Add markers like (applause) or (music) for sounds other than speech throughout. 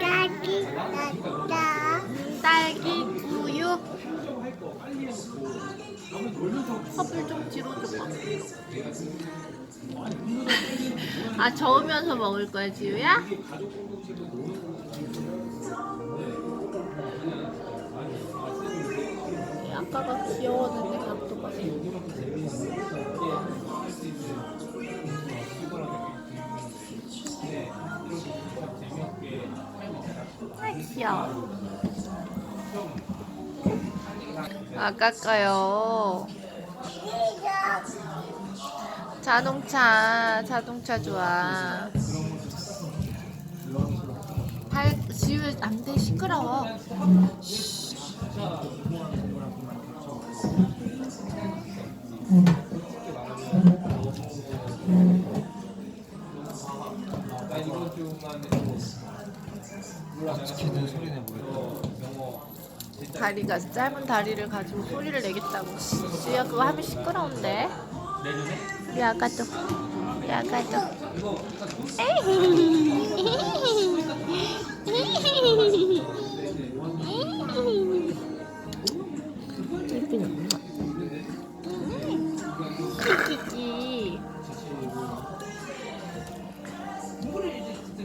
딸기 났다. 딸기 우유 컵을 좀 뒤로 줘봐 (laughs) 아 저으면서 먹을 거야 지우야? 아까가 귀여웠는데 각도가 아. 귀여워. 아까까요. 자동차 자동차 좋아. 발 지우 안돼. 시끄러워 다. 다리가 짧은 다리를 가지고 소리를 내겠다고. 지우야 그거 하면 시끄러운데. 야 아까도 야 아까도 에이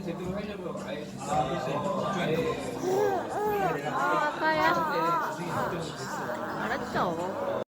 제대로 하려고 아예 아, 아까야? 알았죠.